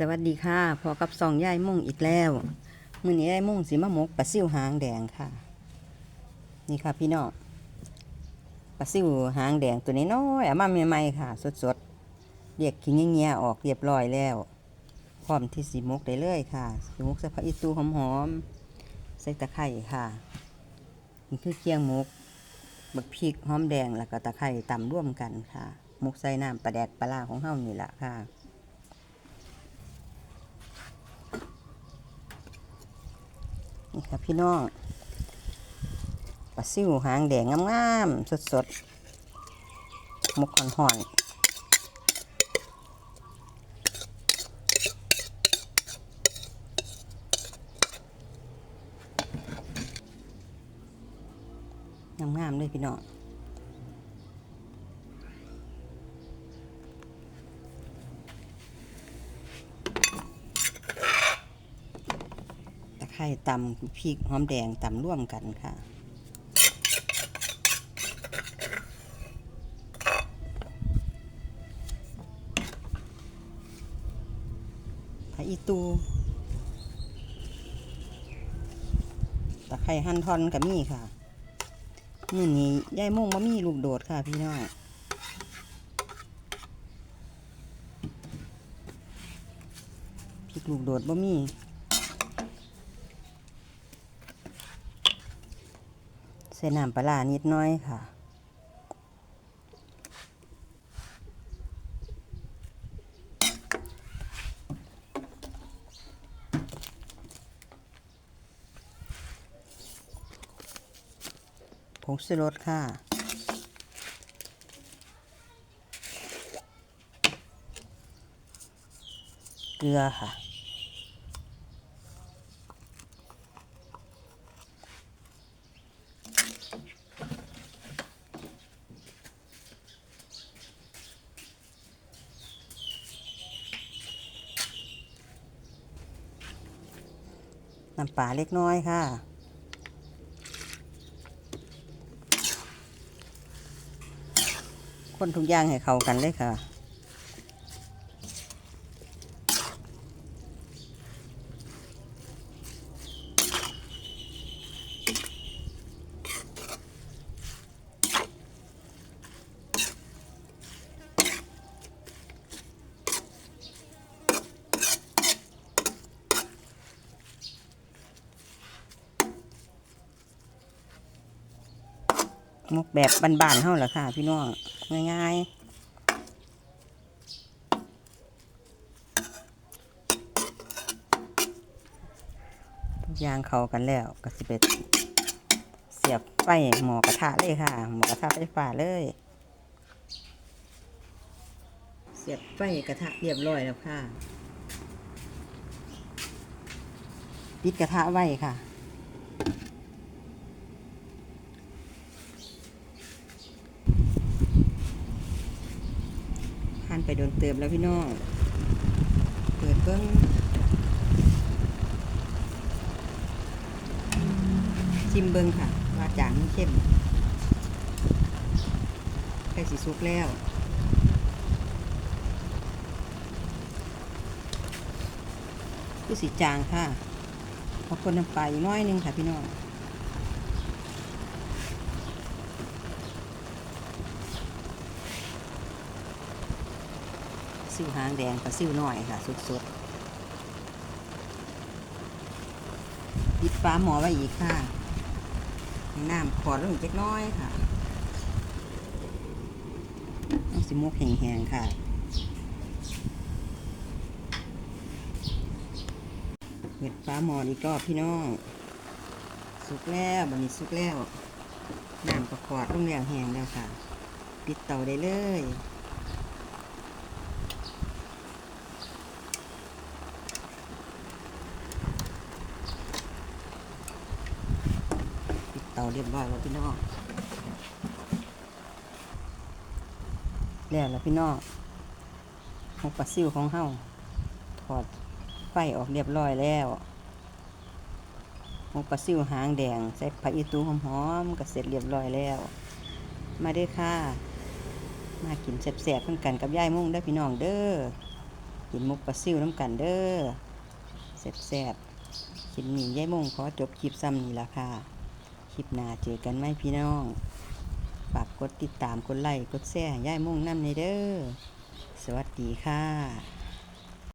สวัสดีค่ะพอกับสองยายมุ่งอีกแล้วมือนี้ยายมุ่งสิมาหมกปลาซิวหางแดงค่ะ นี่ค่ะพี่น้องปลาซิวหางแดงตัวนี้น้อยๆเอามาใหม่ๆค่ะ สดๆเรียกขี้เงี้ยออกเรียบร้อยแล้ว พร้อมที่สิหมกได้เลยค่ะสิหมกใส่ผักอีตูหอมๆใส่ตะไคร้ค่ะนี่คือเคียงมกบักพริกหอมแดงแล้วก็ตะไคร้ตำร่วมกันค่ะมกใส่น้ำปลาแดกปลาร้าของเฮานี่แหละค่ะ ค่ะพี่น้องปลาซิวหางแดงงามๆสดๆมกห่อนๆงามๆเลยพี่น้อง ไคร่ตำพริกหอมแดงตำร่วมกันค่ะ ผักอีตูตะไคร้หั่นทอนกับมี่ค่ะมือนี้ยายม่งบะมี่ลูกโดดค่ะพี่น้องพริกลูกโดดบะมี่ ใส่น้ำปลานิดน้อยค่ะ ผงชูรสค่ะเกลือค่ะ น้ำปลาเล็กน้อยค่ะ คนทุกอย่างให้เข้ากันเลยค่ะ มุกแบบบานๆเฮาละค่ะ พี่น้อง ง่ายๆยางเข้ากันแล้วก็สิเป็ดเสียบไฟหมอกระทะเลยค่ะ หมอกระทะไฟฟ้าเลย เสียบไฟกระทะเรียบร้อยแล้วค่ะปิดกระทะไว้ค่ะานไปโดนเติมแล้วพี่น้อง เปิดเบิ้งชิมเบิ้งค่ะ ว่าจางมันเข้มใกล้สีสุกแล้วคือสีจางค่ะพอคนน้ำปลาอีกน้อยนึงค่ะพี่น้อง ซิวหางแดงกับซิวน้อยค่ะสดๆปิดฟ้าหมอไว้อีกค่ะให้น้ำขอดลงเล็กน้อยค่ะต้องสิมุกแห้งๆค่ะเปิดฟ้าหมออีกรอบพี่น้อง สุกแล้วบันนี้สุกแล้วน้ำก็ขอดลงแล้วแห้งแล้วค่ะ ปิดเตาได้เลย เตาเรียบร้อยแล้วพี่น้องแล้วแล้วพี่น้องหกปลาซิวของเฮาถอดไฟออกเรียบร้อยแล้วหกปลาซิวหางแดง ใส่ผักอีตูหอมๆก็เสร็จเรียบร้อยแล้ว มาเด้ค่ะ มากินแซ่บๆเพื่อนกันกับยายมุ่งได้พี่น้องเด้อกินมุกปลาซิวน้ำกันเด้อแซ่บๆคลิปนี้ยายมงขอจบคลิปซ้ำนี่ละค่ะ คลิปหน้าเจอกันไหมพี่น้องฝากกดติดตามกดไลค์กดแชร์ย่ายายมงน้ำในเด้อสวัสดีค่ะ